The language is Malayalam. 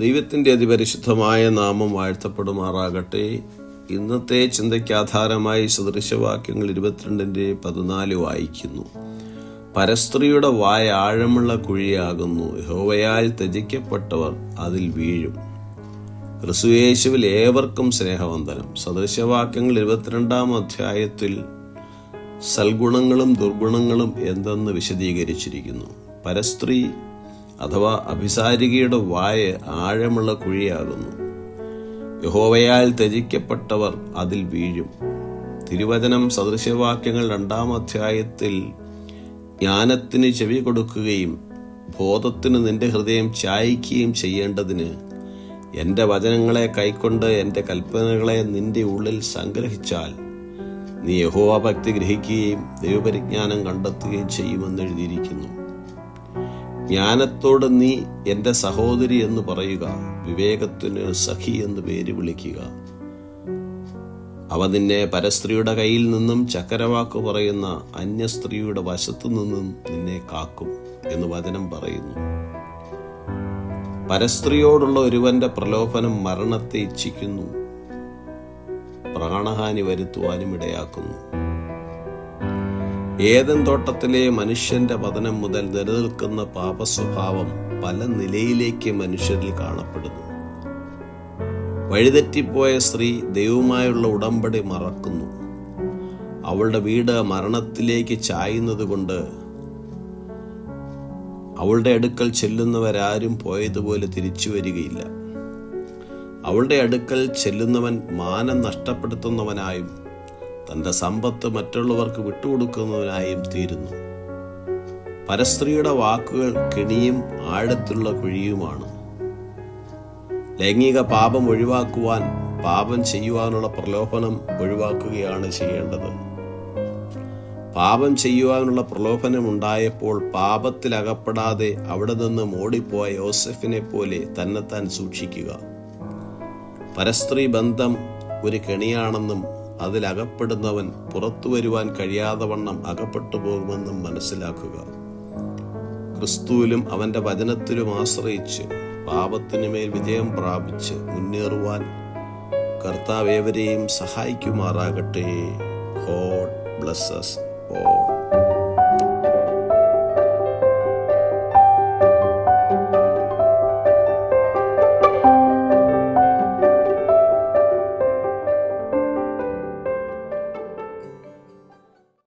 ദൈവത്തിന്റെ അതിപരിശുദ്ധമായ നാമം വാഴ്ത്തപ്പെടുമാറാകട്ടെ. ഇന്നത്തെ ചിന്തയ്ക്ക് ആധാരമായി സദൃശവാക്യങ്ങൾ ഇരുപത്തിരണ്ടിന്റെ പതിനാല് വായിക്കുന്നു. പരസ്ത്രീയുടെ വായ ആഴമുള്ള കുഴിയാകുന്നു. യഹോവയാൽ ത്യജിക്കപ്പെട്ടവർ അതിൽ വീഴും. ക്രിസ്തുയേശുവിൽ ഏവർക്കും സ്നേഹവന്ദനം. സദൃശവാക്യങ്ങൾ ഇരുപത്തിരണ്ടാം അധ്യായത്തിൽ സൽഗുണങ്ങളും ദുർഗുണങ്ങളും എന്തെന്ന് വിശദീകരിച്ചിരിക്കുന്നു. പരസ്ത്രീ അഥവാ അഭിസാരികയുടെ വായ ആഴമുള്ള കുഴിയാകുന്നു. യഹോവയാൽ ത്യജിക്കപ്പെട്ടവർ അതിൽ വീഴും. തിരുവചനം സദൃശവാക്യങ്ങൾ രണ്ടാം അധ്യായത്തിൽ ജ്ഞാനത്തിന് ചെവി കൊടുക്കുകയും ബോധത്തിന് നിന്റെ ഹൃദയം ചായ്ക്കുകയും ചെയ്യേണ്ടതിന് എന്റെ വചനങ്ങളെ കൈക്കൊണ്ട് എന്റെ കൽപ്പനകളെ നിന്റെ ഉള്ളിൽ സംഗ്രഹിച്ചാൽ നീ യഹോവ ഭക്തി ഗ്രഹിക്കുകയും ദൈവപരിജ്ഞാനം കണ്ടെത്തുകയും ചെയ്യുമെന്ന് എഴുതിയിരിക്കുന്നു. ജ്ഞാനത്തോട് നീ എന്റെ സഹോദരി എന്ന് പറയുക വിവേകത്തിന് സഖി എന്ന് പേര് വിളിക്കുക. അവ നിന്നെ പരസ്ത്രീയുടെ കയ്യിൽ നിന്നും ചക്കരവാക്ക് പറയുന്ന അന്യസ്ത്രീയുടെ വശത്തു നിന്നും നിന്നെ കാക്കും എന്ന് വചനം പറയുന്നു. പരസ്ത്രീയോടുള്ള ഒരുവന്റെ പ്രലോഭനം മരണത്തെ ഇച്ഛിക്കുന്നു പ്രാണഹാനി വരുത്തുവാനും ഇടയാക്കുന്നു. ഏതൻ തോട്ടത്തിലെ മനുഷ്യന്റെ പതനം മുതൽ നിലനിൽക്കുന്ന പാപസ്വഭാവം പല നിലയിലേക്ക് മനുഷ്യരിൽ കാണപ്പെടുന്നു. വഴിതെറ്റിപ്പോയ സ്ത്രീ ദൈവമായുള്ള ഉടമ്പടി മറക്കുന്നു. അവളുടെ വീട് മരണത്തിലേക്ക് ചായുന്നത് കൊണ്ട് അവളുടെ അടുക്കൽ ചെല്ലുന്നവരാരും പോയതുപോലെ തിരിച്ചു വരികയില്ല. അവളുടെ അടുക്കൽ ചെല്ലുന്നവൻ മാനം നഷ്ടപ്പെടുത്തുന്നവനായും തന്റെ സമ്പത്ത് മറ്റുള്ളവർക്ക് വിട്ടുകൊടുക്കുന്നവനായും തീരുന്നു. പരസ്ത്രീയുടെ വാക്കുകൾ കെണിയും ആഴത്തുള്ള കുഴിയുമാണ്. ലൈംഗിക പാപം ഒഴിവാക്കുവാൻ പാപം ചെയ്യുവാനുള്ള പ്രലോഭനം ഒഴിവാക്കുകയാണ് ചെയ്യേണ്ടത്. പാപം ചെയ്യുവാനുള്ള പ്രലോഭനം ഉണ്ടായപ്പോൾ പാപത്തിലകപ്പെടാതെ അവിടെ നിന്ന് ഓടിപ്പോയ യോസഫിനെ പോലെ തന്നെത്താൻ സൂക്ഷിക്കുക. പരസ്ത്രീ ബന്ധം ഒരു കെണിയാണെന്നും അതിൽ അകപ്പെടുന്നവൻ പുറത്തു വരുവാൻ കഴിയാതെ വണ്ണം അകപ്പെട്ടു പോകുമെന്നും മനസ്സിലാക്കുക. ക്രിസ്തുവിലും അവന്റെ വചനത്തിലും ആശ്രയിച്ച് പാപത്തിനു മേൽ വിജയം പ്രാപിച്ച് മുന്നേറുവാൻ കർത്താവേവരെയും സഹായിക്കുമാറാകട്ടെ. God blesses all.